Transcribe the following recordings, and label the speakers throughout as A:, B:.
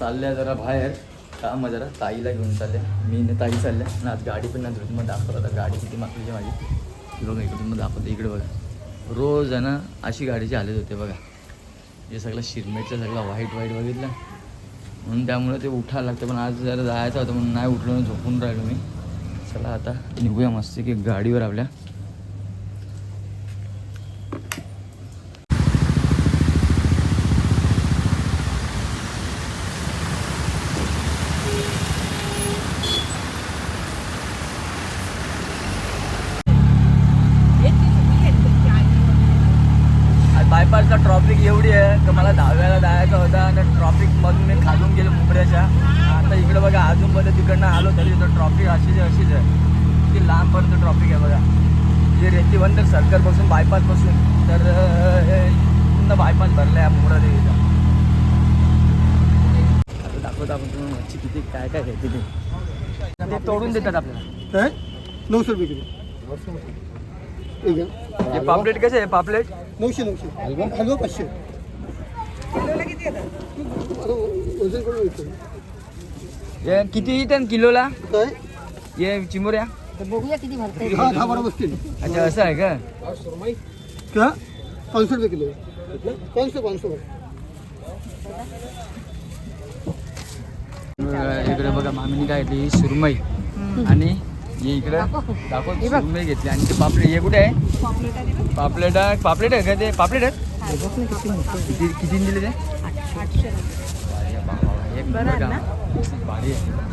A: चालल्या जरा बाहेर. काम जरा ताईला घेऊन चालल्या. मी न ताई चालल्या. ना आज गाडी पण नाही धुत मग दाखवत आता गाडी किती मागली माझी. लोक बघा इकडून मग दाखवतो. इकडे बघा. रोज आहे ना अशी गाडीचे आलेच होते बघा. जे सगळं शिरमेटचं सगळं व्हाईट व्हाईट बघितलं. म्हणून त्यामुळे ते उठायला लागतं. पण आज जरा जायचं होतं म्हणून नाही उठलो झोपून राहिलो मी. चला आता निघूया मस्त की गाडीवर आपल्या. बायपासला ट्रॉफिक एवढी आहे की मला दहाव्याला जायचं होता आणि ट्रॉफिक मधून मी खालून गेलो मुंबऱ्याच्या आता इकडे बघा अजून मध्ये तिकडनं आलो तरी तर ट्रॉफिक अशीच अशीच आहे. किती लांबपर्यंत ट्रॉफिक आहे बघा. हे रेतीबंदर सर्कलपासून बायपासपासून तर हे पूर्ण बायपास भरला आहे मुंब्रा देवीचा. दाखवतो आपण तुम्हाला मच्छी किती काय काय तिथे ते. तोडून देतात आपल्याला.
B: नऊशे रुपये किलो.
A: हे पापलेट कसे आहे? पापलेट?
B: नऊशे नऊशे. हलवा? पाचशे. वजन करून
A: हे किती येतं किलोला?
B: काय?
A: हे चिमुऱ्या?
C: बघूया किती भरते
B: दहा बारा बसतील.
A: अच्छा असं आहे का?
B: क्या? पाचशे रुपये किलो. पाचशे पाचशे
A: इकडे बघा मामीने काय सुरमई. आणि हे इकडे. दाखव. सुरमई घेतली. आणि ते पापलेट हे कुठे आहे? पापलेट आहे पापलेट आहे. का ते? पापलेट आहे? किती किती दिले ते? का. भारी आहे.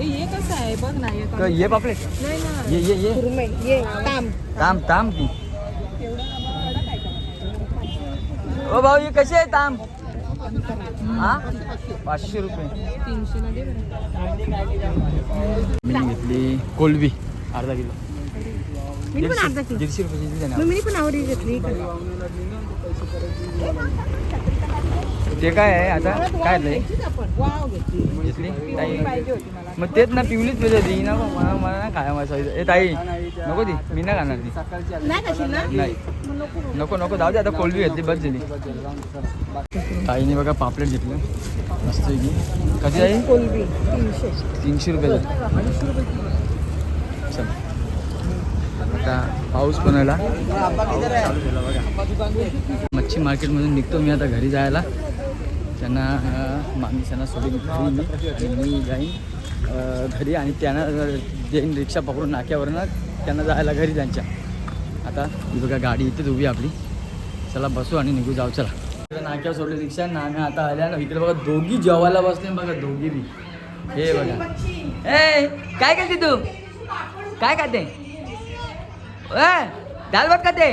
C: हे कसं आहे? बघ ना हे
A: ये पापलेट.
C: नाही ना
A: ये ये ये.
C: ये ताम.
A: ताम ती ओ भाऊ हे कसे आहे ताम? हा पाचशे रुपये. मी घेतली कोलबी अर्धा किलो.
C: मी पण अर्धा किलो.
A: दीडशे रुपये दिली
C: मग
A: त्याने
C: मी पण आवडी घेतली.
A: ते काय आहे आता? काय
C: वाव घेतली?
A: ताई. मग तेच ना पिवलीच पाहिजे ती. ना मला मला ना खाया माझा ए ताई नको ती. मी नाही खाणार ती.
C: नाही ना? नको
A: नको नको जाऊ दे आता कोल्डी घेतली बस दिली ताईने बघा पापलेट घेतलं. मस्त की. कधी आहे?
C: कोलबी तीनशे
A: रुपये. चल. आता पाऊस पण आला बघा मच्छी मार्केटमधून निघतो मी आता घरी जायला. त्यांना मामी त्यांना सोडून घरी मी. जाईन. घरी आणि त्यांना अं, देईन रिक्षा पकडून नाक्यावरनं त्यांना जायला घरी त्यांच्या. आता बघा गाडी इथेच उभी आपली. चला बसू आणि निघू जाऊ चला. नाक्यावर सोडली रिक्षा ना आम्ही आता आल्या ना इकडे बघा दोघी जेवायला बसले बघा दोघी बी. हे बघा. ए काय करते तू? काय खाते? ए दाल भात खाते?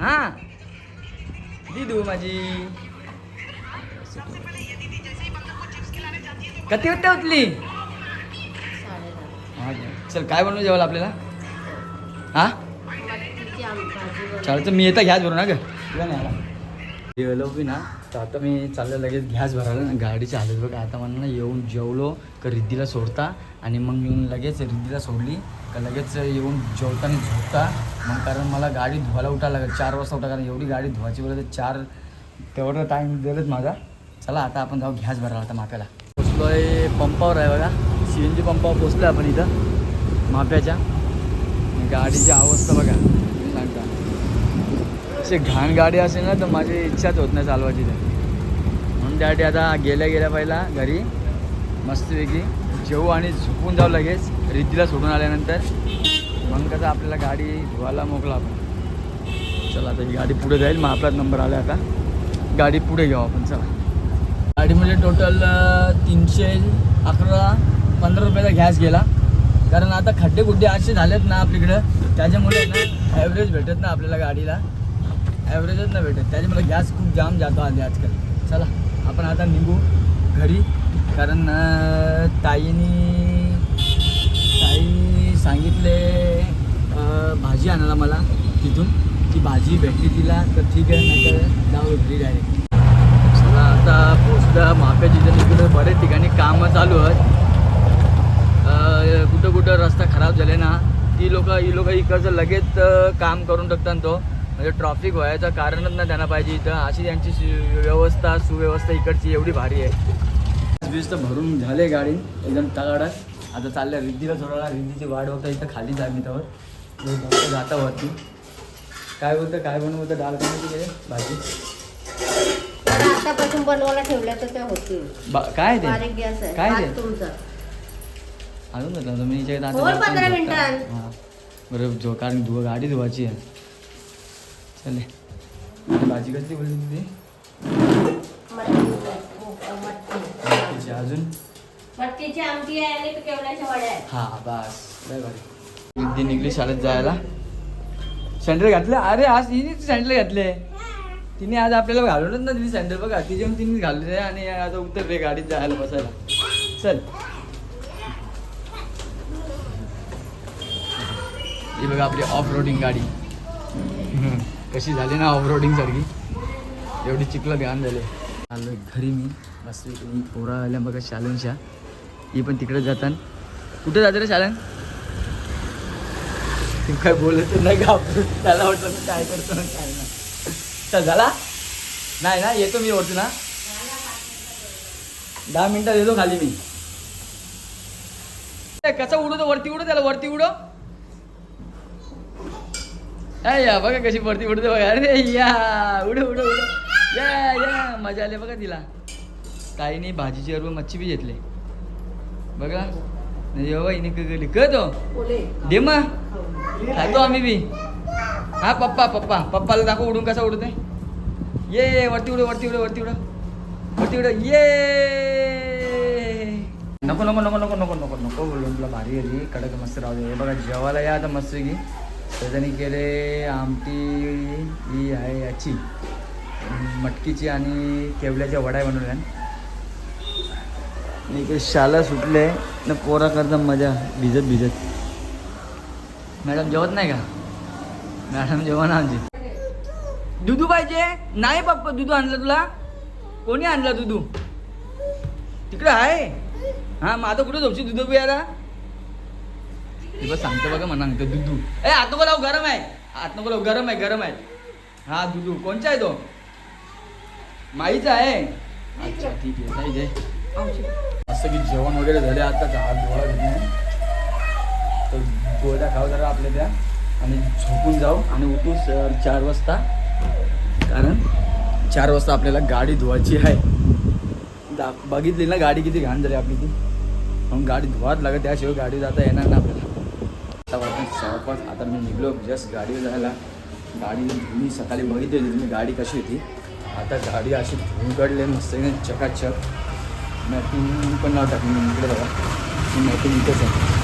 A: हां. दिदू माझी. कती वाजता उठली? चल काय बनवू जेवायला आपल्याला? हा? चालतं मी येतं घ्याच भरू ना ग. तुला नाही आला गेलो बी ना तर आता मी चाललं लगेच गॅस भरायला. ना गाडीची हालत बघा आता मला ना येऊन जेवलो का रिद्धीला सोडता आणि मग येऊन लगेच रिद्धीला सोडली का लगेच येऊन जेवताना झोपता. मग कारण मला गाडी धुवायला उठायला लागेल चार वाजता उठा कारण एवढी गाडी धुवायची वेळ तर चार तेवढा टाईम दिलंच माझा. चला आता आपण जाऊ गॅस भरायला आता माप्याला. पोचलो आहे पंपावर आहे बघा. सी एन जी पंपावर पोचलो आपण इथं माप्याच्या. गाडीची अवस्था बघा. सांगता असे घाण गाडी असेल ना तर माझी इच्छाच होत नाही चालवायची तर म्हणून त्यासाठी आता गेल्या गेल्या पहिला घरी मस्तपैकी जेवू आणि झोपून जाऊ लगेच रिद्धीला सोडून आल्यानंतर. मग कसं आपल्याला गाडी धुवायला मोकला आपण. चला आता ही गाडी पुढे जाईल मग आपलाच नंबर आला आता. गाडी पुढे घेऊ आपण चला. गाडीमध्ये म्हणजे टोटल तीनशे अकरा पंधरा रुपयाचा गॅस गेला. कारण आता खड्डे गुड्डे असे झालेत ना आपल्याकडं त्याच्यामुळे ना ॲव्हरेज भेटत ना आपल्याला गाडीला. ॲव्हरेजच नाही भेटत. त्याच्यामुळे गॅस खूप जाम जातो आधी आजकाल. चला आपण आता निघू घरी. कारण ताईनी ताईनी ताई सांगितले भाजी आणायला मला तिथून. ती भाजी भेटली तिला तर ठीक आहे नाही तर जाऊ घरी डायरेक्ट चला आता पोचलं. माप्याची इथं तिकडं बरेच ठिकाणी कामं चालू आहेत. कुठं कुठं रस्ता खराब झाले ना ती लोक ही लोक इकडचं लगेच काम करून टाकतात तो. म्हणजे ट्रॉफिक व्हायचं कारणच ना त्यांना पाहिजे इथं. अशी त्यांची व्यवस्था सुव्यवस्था इकडची एवढी भारी आहे. बीज तर भरून झाले गाडी एकदम तगाडात आता चालल्या रिद्धीला सोडायला. रिद्धीची वाट बघता इथं खाली जा मी त्यावर जाता वरती. काय बोलतं काय बनवतं काय भाजी?
D: आतापासून बनवायला ठेवल्या तर त्या होतील.
A: बा- काय ते? काय ते?
D: हात
A: अजून म्हटलं तुम्ही इथे आता
D: पंधरा. मिनिटात.
A: हां. बरं झो कारण धुवा गाडी धुवायची आहे. चले. आणि भाजी कसली बोलली तुझी मटकीची. अजून?
D: मटकीची आमटी आहे आणि केवड्याच्या वड्या आहेत.
A: हा बस. लय भारी. विद्या निघली शाळेत जायला. सँडल घातले? अरे आज तिने सँडल घातले. तिने आज आपल्याला घालूनच ना दिली सँडल बघा ती जेवण तिने घालले आणि आता उतरले गाडीत जायला बसायला. चल. ही बघा आपली ऑफ रोडिंग गाडी. कशी झाली ना ऑफ रोडिंग सारखी? एवढी चिखलं घाण झाले आलो घरी मी. मस्त पोरा आल्या बघा शालनशा ही पण तिकडे जातात कुठे जाते रे शालन? तू काय बोलत नाही का? त्याला वाटतं मी काय करतो ना काय ना चल झाला? नाही ना येतो मी वरती ना दहा मिनिटात येतो खाली मी. ते कसं उडू उडवतो? वरती उडू त्याला वरती उडव. या बघा कशी वरती उडते बघा. अरे या उड उड उड. या या मजा आली बघा तिला. काही नाही भाजीची बरोबर मच्छी बी घेतले. बघा. हिने केली क तो. दे मग. खातो आम्ही बी. हा पप्पा पप्पा. पप्पाला दाखव उडून कसा उडते. ये वरती उड वरती उड वरती उड वरती उड ये. नको नको नको नको नको नको नको. बोलून तुला भारी आली कडक मस्त राहू दे. हे बघा जेवायला या आता मस्त की त्याच्याने केले आमटी ही आहे याची. मटकीची आणि केवल्याच्या वडाय बनवल्या. आणि इकडे शाला सुटले. न पोरा करता मजा. भिजत भिजत. मॅडम जेवत नाही का? मॅडम जेवण आमची. दुधू पाहिजे. नाही पप्पा दुधू आणलं तुला? कोणी आणलं दुधू तिकडे आहे. हा माझं कुठं झोपशी दुधू प्यायला ते बघ सांगतो बघा म्हणा सांगतो दुधू ए आत नको लावू गरम आहे. आत नको लावू गरम आहे गरम आहे. हा दुधू कोणचा आहे तो? माईचा आहे. अच्छा ठीक आहे नाही जे असं की जेवण वगैरे झाले आता हात डोळा घेऊन तर गोळ्या खाऊ जरा आपल्या त्या. आणि झोपून जाऊ. आणि उठू सर चार वाजता. कारण चार वाजता आपल्याला गाडी धुवायची आहे. बघितली ना गाडी किती घाण झाली आपली ती. म्हणून गाडी धुवाच लागत त्याशिवाय गाडी जाता येणार ना आपल्याला. जवळपास आता मी निघलो जस्ट गाडीवर जायला. गाडी मी सकाळी बघितली होती तुम्ही गाडी कशी होती. आता गाडी अशी धुवून काढली मस्त चकाचक. मॅपिंग पण नाव टाकली मी इकडे बघा. ही इथेच आहे.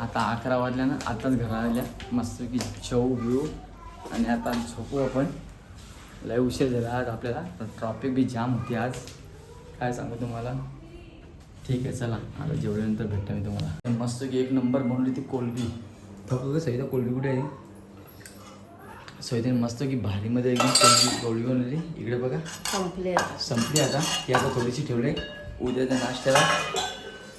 A: आता अकरा वाजल्या ना आताच घरा आल्या. मस्तपैकी जेऊ घेऊ आणि आता झोपू आपण. लय उशीर झाला आज आपल्याला. ट्रॉफिक बी जाम होती आज. काय सांगू तुम्हाला? ठीक आहे चला. आता जेवढ्यानंतर भेटतो मी तुम्हाला. मस्त की एक नंबर बनवली ती कोलबी बघू का सहिता कोलबी कुठे आहे? सहिता मस्त की भारीमध्ये एकदम कोलबी कोलबी बनवली. इकडे बघा.
D: संपले
A: संपली आता. ती आता थोडीशी ठेवली उद्याच्या नाश्त्याला.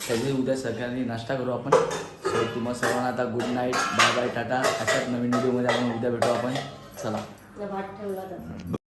A: त्याचे उद्या सगळ्यांनी नाश्ता करू आपण. सो तुम्हाला सर्वांना आता good night bye bye tata. अशाच नवीन व्हिडिओमध्ये आपण उद्या भेटू आपण. चला.
D: भात ठेवला